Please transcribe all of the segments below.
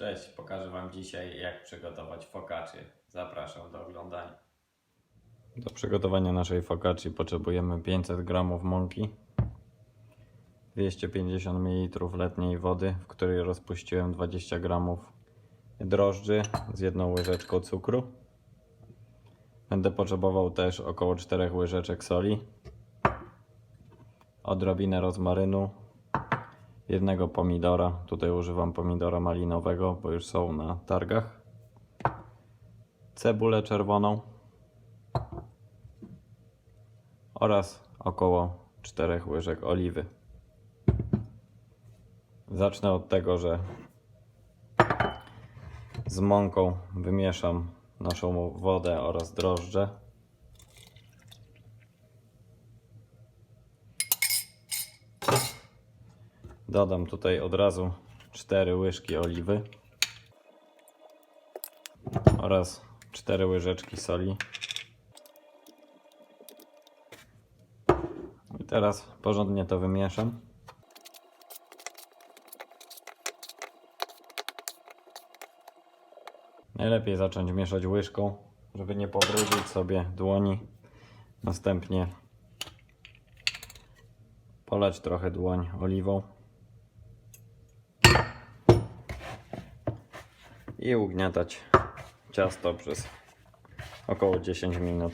Cześć, pokażę Wam dzisiaj jak przygotować focaccię. Zapraszam do oglądania. Do przygotowania naszej focacci potrzebujemy 500 g mąki, 250 ml letniej wody, w której rozpuściłem 20 g drożdży z jedną łyżeczką cukru. Będę potrzebował też około 4 łyżeczek soli, odrobinę rozmarynu, jednego pomidora. Tutaj używam pomidora malinowego, bo już są na targach. Cebulę czerwoną oraz około 4 łyżek oliwy. Zacznę od tego, że z mąką wymieszam naszą wodę oraz drożdże. Dodam tutaj od razu 4 łyżki oliwy oraz 4 łyżeczki soli. I teraz porządnie to wymieszam. Najlepiej zacząć mieszać łyżką, żeby nie pobrudzić sobie dłoni. Następnie polać trochę dłoń oliwą. I ugniatać ciasto przez około 10 minut.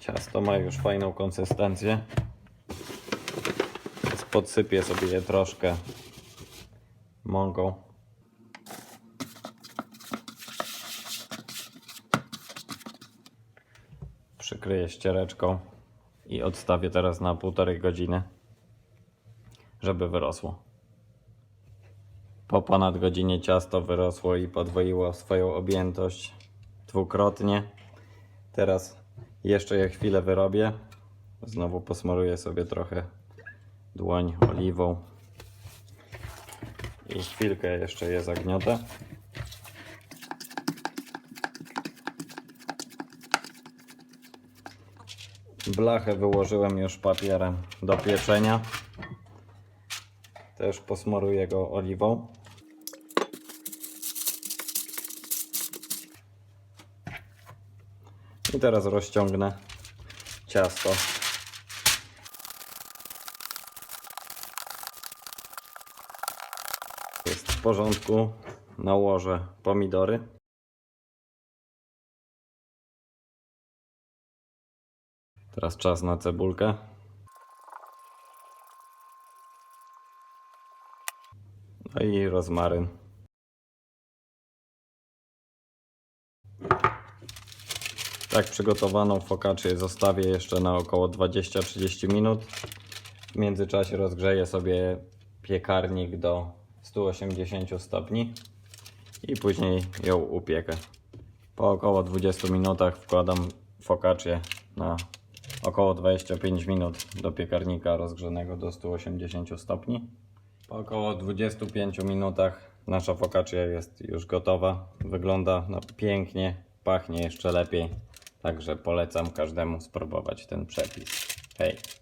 Ciasto ma już fajną konsystencję. Więc podsypię sobie je troszkę mąką. Przykryję ściereczką i odstawię teraz na półtorej godziny żeby wyrosło. Po ponad godzinie ciasto wyrosło i podwoiło swoją objętość dwukrotnie. Teraz jeszcze je chwilę wyrobię. Znowu posmaruję sobie trochę dłoń oliwą i chwilkę jeszcze je zagniotę. Blachę wyłożyłem już papierem do pieczenia. Też posmaruję go oliwą. I teraz rozciągnę ciasto. Jest w porządku. Nałożę pomidory. Teraz czas na cebulkę. No i rozmaryn. Tak przygotowaną focaccię zostawię jeszcze na około 20-30 minut. W międzyczasie rozgrzeję sobie piekarnik do 180 stopni i później ją upiekę. Po około 20 minutach wkładam focaccię na około 25 minut do piekarnika rozgrzanego do 180 stopni. Po około 25 minutach nasza focaccia jest już gotowa. Wygląda no, pięknie, pachnie jeszcze lepiej. Także polecam każdemu spróbować ten przepis. Hej!